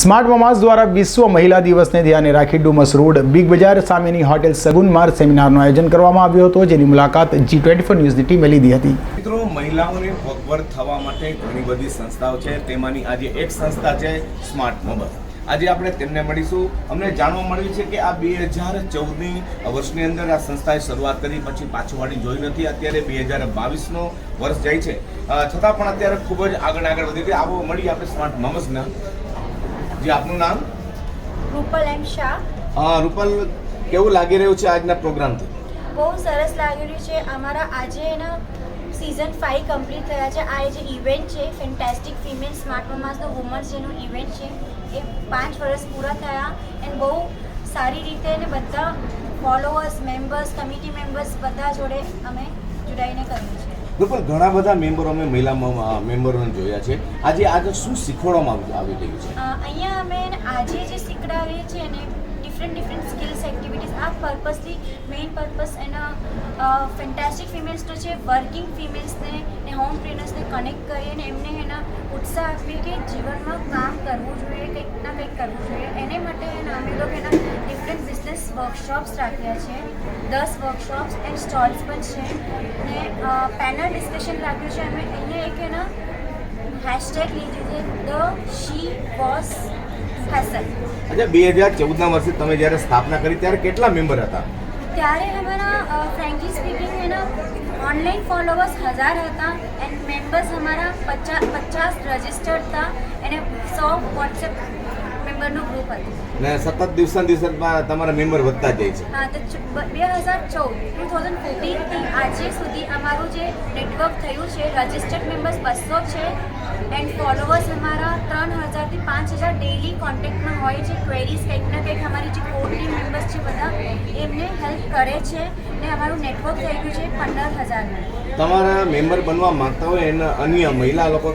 Smart મમાસ દ્વારા વિશ્વ મહિલા દિવસને ધ્યાને રાખી ડુમસ રોડ બિગ બજાર સામેની હોટેલ સગુનમાર સેમિનારનું આયોજન કરવામાં આવ્યું હતું, જેની મુલાકાત જી ટ્વેન્ટી ફોર ન્યૂઝની ટીમે લીધી હતી. મિત્રો, મહિલાઓને પગભર થવા માટે ઘણી બધી સંસ્થાઓ છે. તેમાંની આજે એક સંસ્થા છે સ્માર્ટ મોબર આજે આપણે તેમને મળીશું. અમને જાણવા મળ્યું છે કે આ બે હજાર ચૌદની વર્ષની અંદર આ સંસ્થાએ શરૂઆત કરી, પછી પાછળવાળી જોઈ નથી. અત્યારે બે હજાર બાવીસનો વર્ષ જાય છે. છતાં પણ અત્યારે ખૂબ જ આગળ આગળ વધી આવો મળી આપણે સ્માર્ટ મોમસના જે આપનું નામ? રૂપલ એમ શાહ. હા રૂપલ કેવું લાગી રહ્યું છે આજના પ્રોગ્રામથી? બહુ સરસ લાગી રહ્યું છે. અમારા આજે એના સિઝન ફાઇવ કમ્પ્લીટ થયા છે. આ જે ઇવેન્ટ છે ફેન્ટેસ્ટિક ફિમેલ સ્માર્ટ મમાસનો વુમન્સ જેનું ઇવેન્ટ છે. એ પાંચ વર્ષ પૂરા થયા એન્ડ બહુ સારી રીતે અને બધા ફોલોઅર્સ મેમ્બર્સ કમિટી મેમ્બર્સ બધા જોડે અમે જોડાઈને કર્યું છે. રૂપલ ઘણા બધા મેમ્બરો અમે મહિલા મેમ્બરોને જોયા છે. આજે આજે શું શીખવાડવામાં આવી રહ્યું છે? અહીંયા અમે આજે જે શીખડાવીએ છીએ ને ડિફરન્ટ ડિફરન્ટ સ્કિલ્સ એક્ટિવિટીઝ આ પર્પસથી મેઇન પર્પસ એના ફેન્ટાસ્ટિક ફિમેલ્સનો છે વર્કિંગ ફિમેલ્સને ને હોમ ટ્રેનર્સને કનેક્ટ કરીએ અને એમને એના ઉત્સાહ આપીએ કે જીવનમાં કામ કરવું જોઈએ, કંઈક ના કંઈક કરવું જોઈએ. એને માટે અમે લોકો એના ડિફરન્ટ બિઝનેસ વર્કશોપ્સ રાખ્યા છે દસ વર્કશોપ્સ એન્ડ સ્ટોલ્સ પણ છે. પેનલ ડિસ્કશન રાખ્યું છે અમે અહીંયા એક એના હેશટેગ લીધું છે ધ શી બોસ હસન અચ્છા બે હજાર ચૌદના વર્ષે તમે જ્યારે સ્થાપના કરી ત્યારે કેટલા મેમ્બર હતા ત્યારે અમારા ફ્રેન્કલી સ્પીકિંગ એના ઓનલાઈન ફોલોવર્સ હજાર હતા એન્ડ મેમ્બર્સ અમારા પચાસ પચાસ રજિસ્ટર્ડ હતા એને સો વોટ્સએપ મેમ્બરનું ગ્રુપ હતું. ને સતત દિવસે દિવસમાં તમારા મેમ્બર વધતા જાય છે. હા તો બે હજાર ચૌદ ટુ થાઉઝન્ડ ફોર્ટીનથી આજે સુધી અમારું જે નેટવર્ક થયું છે રજિસ્ટર્ડ મેમ્બર્સ બસો છે એન્ડ ફોલોવર્સ અમારા ત્રણ હજારથી પાંચ હજાર ડેઇલી કોન્ટેક્ટમાં હોય છે ક્વેરીઝ કંઈક ને કંઈક અમારી જે કોર ટીમ મેમ્બર્સ છે બધા એમને હેલ્પ કરે છે ને અમારું નેટવર્ક થઈ ગયું છે પંદર હજારનું. તમારા મેમ્બર બનવા માંગતા હોય એના અન્ય મહિલા લોકો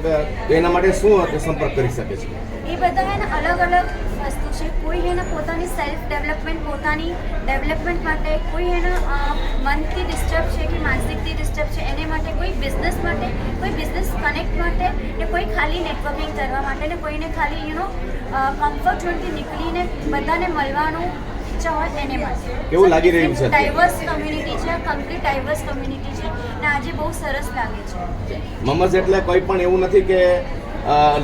એના માટે શું સંપર્ક કરી શકે છે? એ બધા એને અલગ અલગ વસ્તુ છે. કોઈ એના પોતાની સેલ્ફ ડેવલપમેન્ટ પોતાની ડેવલપમેન્ટ માટે કોઈ એના અ, માનસિકથી છે એને માટે કોઈ બિઝનેસ માટે કોઈ બિઝનેસ કનેક્ટ માટે ને કોઈ ખાલી નેટવર્કિંગ કરવા માટે ને કોઈને ખાલી યુ નો કમ્ફર્ટ ઝોનથી નીકળીને બધાને મળવાનું ઈચ્છા હોય એને માટે. કેવું લાગી રહ્યું છે? ડાયવર્સ કમ્યુનિટી છે કમ્પ્લીટ ડાયવર્સ કમ્યુનિટી છે ને આજે બહુ સરસ લાગે છે. મમસ એટલે કોઈ પણ એવું નથી કે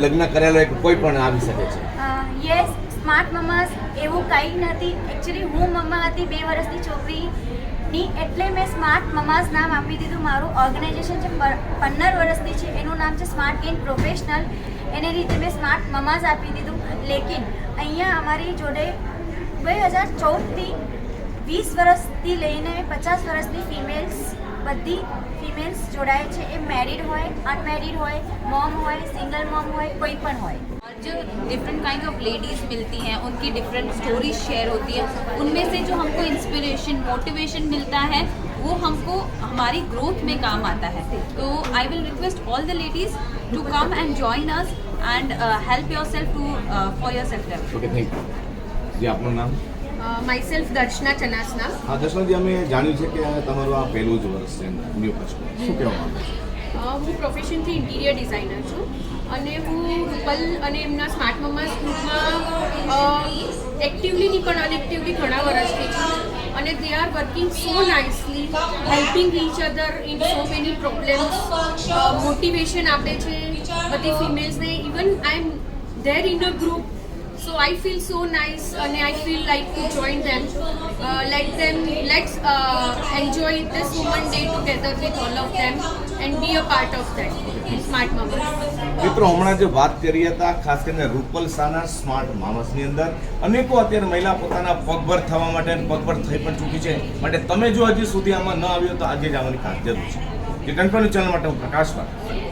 લગ્ન કરેલો કોઈ પણ આવી શકે છે. યસ સ્માર્ટ મમાસ એવું કંઈ નથી. એકચ્યુઅલી હું મમ્મા હતી બે વર્ષની છોકરીની એટલે મેં સ્માર્ટ મમાઝ નામ આપી દીધું. મારું ઓર્ગેનાઇઝેશન જે પંદર વર્ષની છે. એનું નામ છે સ્માર્ટ ગેન પ્રોફેશનલ એને રીતે મેં સ્માર્ટ મમાઝ આપી દીધું. લેકિન અહીંયા અમારી જોડે બે હજાર ચૌદથી વીસ વર્ષથી લઈને પચાસ વર્ષની ફિમેલ્સ બધી ફિમેલ્સ જોડાય છે એ મેરિડ હોય અનમેરિડ હોય મોમ હોય સિંગલ મોમ હોય કોઈ પણ હોય और जो डिफरेंट काइंड ऑफ लेडीज़ मिलती हैं उनकी डिफरेंट स्टोरीज शेयर होती है उनमें से जो हमको इंस्पिरेशन मोटिवेशन मिलता है वो हमको हमारी ग्रोथ में काम आता है तो I will request all the ladies to come and join us and help yourself to for your self development okay thank you જે આપનું નામ માયસેલ્ફ દર્શના ચનાસના. હા દર્શનાજી અમે જાણ્યું છે કે તમારું આ પહેલું જ વર્ષ છે ન્યૂ કચ્છનું શું કહેવા માંગો છો? હું પ્રોફેશનથી ઇન્ટિરિયર ડિઝાઇનર છું અને હું રૂપલ અને એમના સ્માર્ટ મમ્મા સ્કૂલમાં એક્ટિવલી નહીં પણ અનએક્ટિવલી ઘણા વર્ષથી છું. અને they are working so nicely helping each other in so many problems motivation આપે છે. બધી ફિમેલ્સને even I am there in a group So I feel so nice and I feel like to join them. Uh, let them, let's uh, enjoy this woman day together with all of them and be a part. મિત્રો હમણાં જે વાત કરી હતા ખાસ કરીને રૂપલ સાના smart મામસની અંદર અનેકો અત્યારે મહિલા પોતાના પગભર થવા માટે પગભર થઈ પણ ચૂકી છે માટે તમે જો હજી સુધી આમાં ન આવ્યો તો આજે જ આવવાની ખાસ જરૂર છે જે કંટ્રોલ ચેનલ માટે હું પ્રકાશ વાત